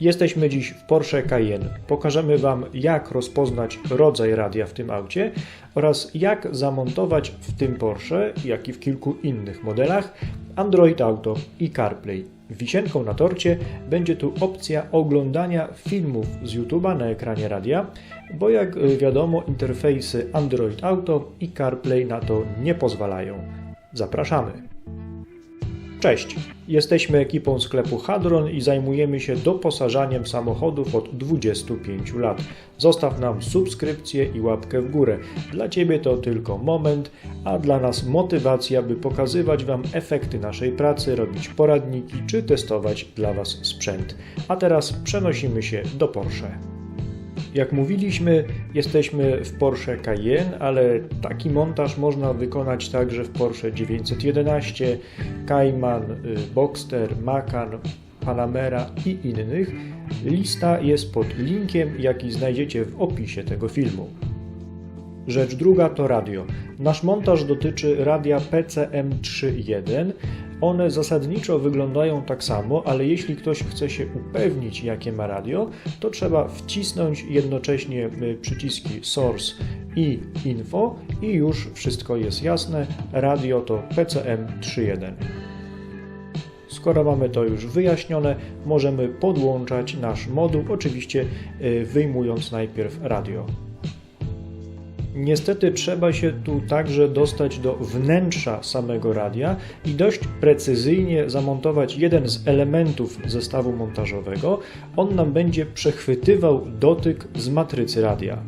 Jesteśmy dziś w Porsche Cayenne. Pokażemy Wam, jak rozpoznać rodzaj radia w tym aucie oraz jak zamontować w tym Porsche, jak i w kilku innych modelach, Android Auto i CarPlay. Wisienką na torcie będzie tu opcja oglądania filmów z YouTube'a na ekranie radia, bo jak wiadomo, interfejsy Android Auto i CarPlay na to nie pozwalają. Zapraszamy! Cześć, jesteśmy ekipą sklepu Hadron i zajmujemy się doposażaniem samochodów od 25 lat. Zostaw nam subskrypcję i łapkę w górę. Dla Ciebie to tylko moment, a dla nas motywacja, by pokazywać Wam efekty naszej pracy, robić poradniki czy testować dla Was sprzęt. A teraz przenosimy się do Porsche. Jak mówiliśmy, jesteśmy w Porsche Cayenne, ale taki montaż można wykonać także w Porsche 911, Cayman, y, Boxster, Macan, Panamera i innych. Lista jest pod linkiem, jaki znajdziecie w opisie tego filmu. Rzecz druga to radio. Nasz montaż dotyczy radia PCM31. One zasadniczo wyglądają tak samo, ale jeśli ktoś chce się upewnić, jakie ma radio, to trzeba wcisnąć jednocześnie y, przyciski Source i Info i już wszystko jest jasne. Radio to PCM31. Skoro mamy to już wyjaśnione, możemy podłączać nasz moduł, oczywiście y, wyjmując najpierw radio. Niestety trzeba się tu także dostać do wnętrza samego radia i dość precyzyjnie zamontować jeden z elementów zestawu montażowego. On nam będzie przechwytywał dotyk z matrycy radia.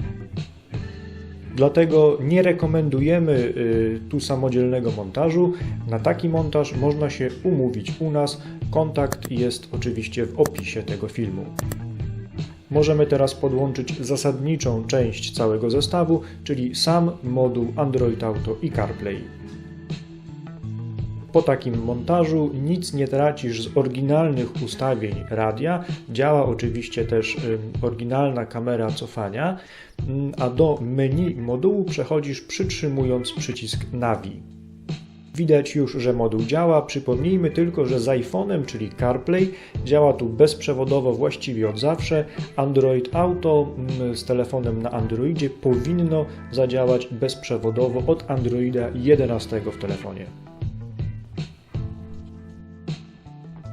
Dlatego nie rekomendujemy y, tu samodzielnego montażu. Na taki montaż można się umówić u nas. Kontakt jest oczywiście w opisie tego filmu. Możemy teraz podłączyć zasadniczą część całego zestawu, czyli sam moduł Android Auto i CarPlay. Po takim montażu nic nie tracisz z oryginalnych ustawień radia. Działa oczywiście też oryginalna kamera cofania, a do menu modułu przechodzisz przytrzymując przycisk Navi. Widać już, że moduł działa. Przypomnijmy tylko, że z iPhone'em, czyli CarPlay, działa tu bezprzewodowo właściwie od zawsze. Android Auto z telefonem na Androidzie powinno zadziałać bezprzewodowo od Androida 11 w telefonie.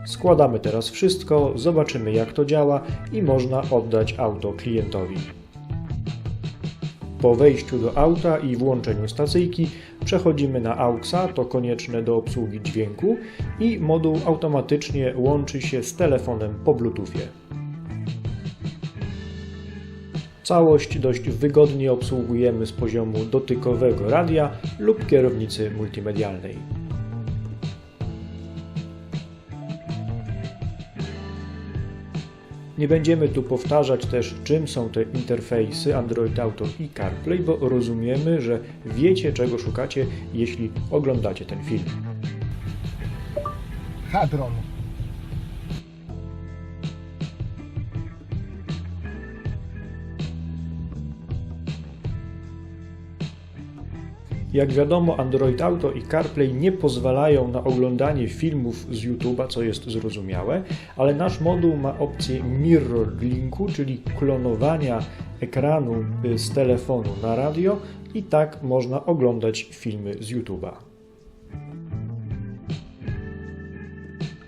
Składamy teraz wszystko, zobaczymy jak to działa i można oddać auto klientowi. Po wejściu do auta i włączeniu stacyjki przechodzimy na AUXa, to konieczne do obsługi dźwięku i moduł automatycznie łączy się z telefonem po Bluetoothie. Całość dość wygodnie obsługujemy z poziomu dotykowego radia lub kierownicy multimedialnej. Nie będziemy tu powtarzać też, czym są te interfejsy Android Auto i CarPlay, bo rozumiemy, że wiecie, czego szukacie, jeśli oglądacie ten film. Hadron. Jak wiadomo, Android Auto i CarPlay nie pozwalają na oglądanie filmów z YouTube'a, co jest zrozumiałe, ale nasz moduł ma opcję mirror linku, czyli klonowania ekranu z telefonu na radio i tak można oglądać filmy z YouTube'a.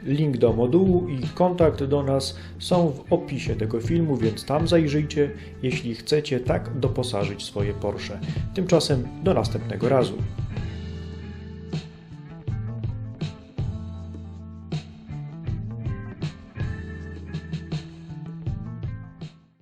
Link do modułu i kontakt do nas są w opisie tego filmu, więc tam zajrzyjcie, jeśli chcecie tak doposażyć swoje Porsche. Tymczasem do następnego razu.